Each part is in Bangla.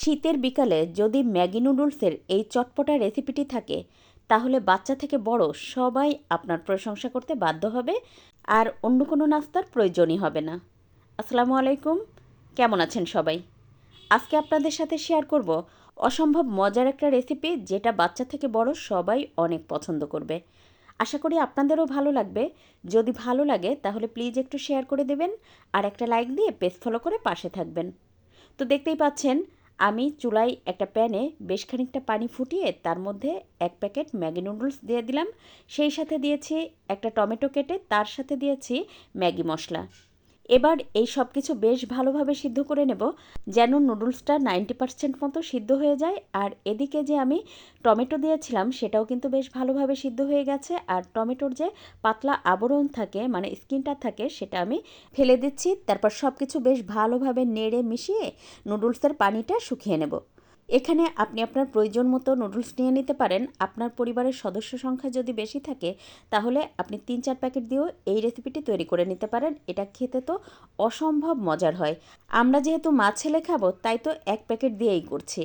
শীতের বিকালে যদি ম্যাগি নুডলসের এই চটপটা রেসিপিটি থাকে, তাহলে বাচ্চা থেকে বড় সবাই আপনার প্রশংসা করতে বাধ্য হবে আর অন্য কোনো নাস্তার প্রয়োজনই হবে না। আসসালামু আলাইকুম, কেমন আছেন সবাই? আজকে আপনাদের সাথে শেয়ার করব অসম্ভব মজার একটা রেসিপি যেটা বাচ্চা থেকে বড় সবাই অনেক পছন্দ করবে। আশা করি আপনাদেরও ভালো লাগবে। যদি ভালো লাগে, তাহলে প্লিজ একটু শেয়ার করে দেবেন আর একটা লাইক দিয়ে পেজ ফলো করে পাশে থাকবেন। তো দেখতেই পাচ্ছেন আমি চুলায় একটা প্যানে বেশ খানিকটা পানি ফুটিয়ে তার মধ্যে এক প্যাকেট ম্যাগি নুডলস দিয়ে দিলাম। সেই সাথে দিয়েছি একটা টমেটো কেটে, তার সাথে দিয়েছি ম্যাগি মশলা। এবার এই সব কিছু বেশ ভালোভাবে সিদ্ধ করে নেব, যেন নুডলসটা নাইনটি পার্সেন্ট মতো সিদ্ধ হয়ে যায়। আর এদিকে যে আমি টমেটো দিয়েছিলাম, সেটাও কিন্তু বেশ ভালোভাবে সিদ্ধ হয়ে গেছে। আর টমেটোর যে পাতলা আবরণ থাকে মানে স্কিনটা থাকে, সেটা আমি ফেলে দিচ্ছি। তারপর সব কিছু বেশ ভালোভাবে নেড়ে মিশিয়ে নুডলসের পানিটা শুকিয়ে নেব। এখানে আপনি আপনার প্রয়োজন মতো নুডলস নিয়ে নিতে পারেন। আপনার পরিবারের সদস্য সংখ্যা যদি বেশি থাকে, তাহলে আপনি তিন চার প্যাকেট দিয়েও এই রেসিপিটি তৈরি করে নিতে পারেন। এটা খেতে তো অসম্ভব মজার হয়। আমরা যেহেতু মাছ ছেলে খাব, তাই তো এক প্যাকেট দিয়েই করছি।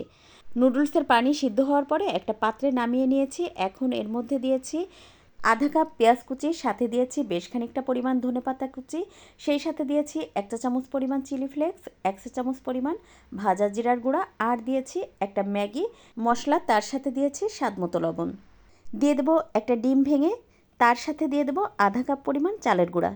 নুডলসের পানি সিদ্ধ হওয়ার পরে একটা পাত্রে নামিয়ে নিয়েছি। এখন এর মধ্যে দিয়েছি আধা কাপ পেঁয়াজ কুচি, সাথে দিয়েছি বেশ খানিকটা পরিমাণ ধনে পাতা কুচি, সেই সাথে দিয়েছি এক চা চামচ পরিমাণ চিলি ফ্লেক্স, এক চা চামচ পরিমাণ ভাজা জিরার গুঁড়া, আর দিয়েছি একটা ম্যাগি মশলা, তার সাথে দিয়েছি স্বাদ মতো লবণ। দিয়ে দেবো একটা ডিম ভেঙে, তার সাথে দিয়ে দেবো আধা কাপ পরিমাণ চালের গুঁড়া।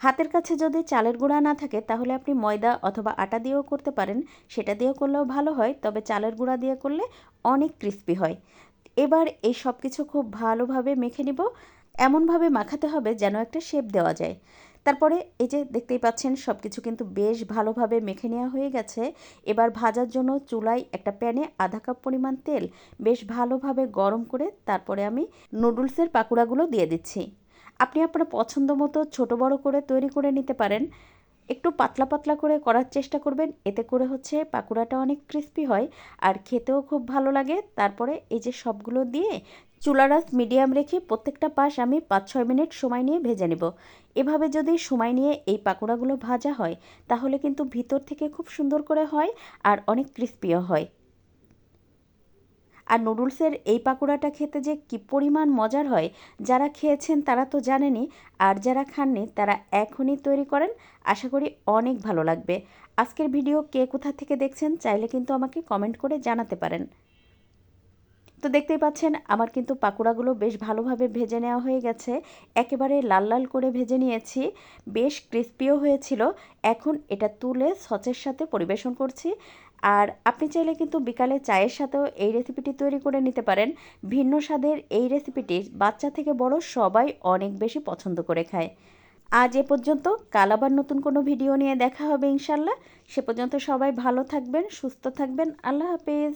হাতের কাছে যদি চালের গুঁড়া না থাকে, তাহলে আপনি ময়দা অথবা আটা দিয়েও করতে পারেন। সেটা দিয়েও করলেও ভালো হয়, তবে চালের গুঁড়া দিয়ে করলে অনেক ক্রিস্পি হয়। এবার এই সব কিছু খুব ভালোভাবে মেখে নিব। এমনভাবে মাখাতে হবে যেন একটা শেপ দেওয়া যায়। তারপরে এই যে দেখতেই পাচ্ছেন সব কিছু কিন্তু বেশ ভালোভাবে মেখে নেওয়া হয়ে গেছে। এবার ভাজার জন্য চুলায় একটা প্যানে আধা কাপ পরিমাণ তেল বেশ ভালোভাবে গরম করে তারপরে আমি নুডলসের পাকুড়াগুলো দিয়ে দিচ্ছি। আপনি আপনার পছন্দ মতো ছোটো বড়ো করে তৈরি করে নিতে পারেন। একটু পাতলা পাতলা করে করার চেষ্টা করবেন। এতে করে হচ্ছে পাকুড়াটা অনেক ক্রিস্পি হয় আর খেতেও খুব ভালো লাগে। তারপরে এই যে সবগুলো দিয়ে চুলারাস মিডিয়াম রেখে প্রত্যেকটা পাশ আমি পাঁচ ছয় মিনিট সময় নিয়ে ভেজে নেব। এভাবে যদি সময় নিয়ে এই পাকোড়াগুলো ভাজা হয়, তাহলে কিন্তু ভিতর থেকে খুব সুন্দর করে হয় আর অনেক ক্রিস্পিও হয়। আর নুডলসের এই পাকোড়াটা খেতে যে কি পরিমাণ মজার হয়, যারা খেয়েছেন তারা তো জানেনি আর যারা খাননি তারা এখনই তৈরি করেন। আশা করি অনেক ভালো লাগবে। আজকের ভিডিও কে কোথা থেকে দেখছেন চাইলে কিন্তু আমাকে কমেন্ট করে জানাতে পারেন। তো দেখতেই পাচ্ছেন, আমার কিন্তু পাকোড়াগুলো বেশ ভালোভাবে ভেজে নেওয়া হয়ে গেছে। একেবারে লাল লাল করে ভেজে নিয়েছি। বেশ ক্রিস্পিও হয়েছিল। এখন এটা তুলে সচের সাথে পরিবেশন করছি। আর আপনি চাইলে কিন্তু বিকালে চায়ের সাথেও এই রেসিপিটি তৈরি করে নিতে পারেন। ভিন্ন স্বাদের এই রেসিপিটি বাচ্চা থেকে বড় সবাই অনেক বেশি পছন্দ করে খায়। আজ এ পর্যন্ত। কাল আবার নতুন কোনো ভিডিও নিয়ে দেখা হবে ইনশাল্লাহ সে পর্যন্ত সবাই ভালো থাকবেন, সুস্থ থাকবেন। আল্লাহ হাফেজ।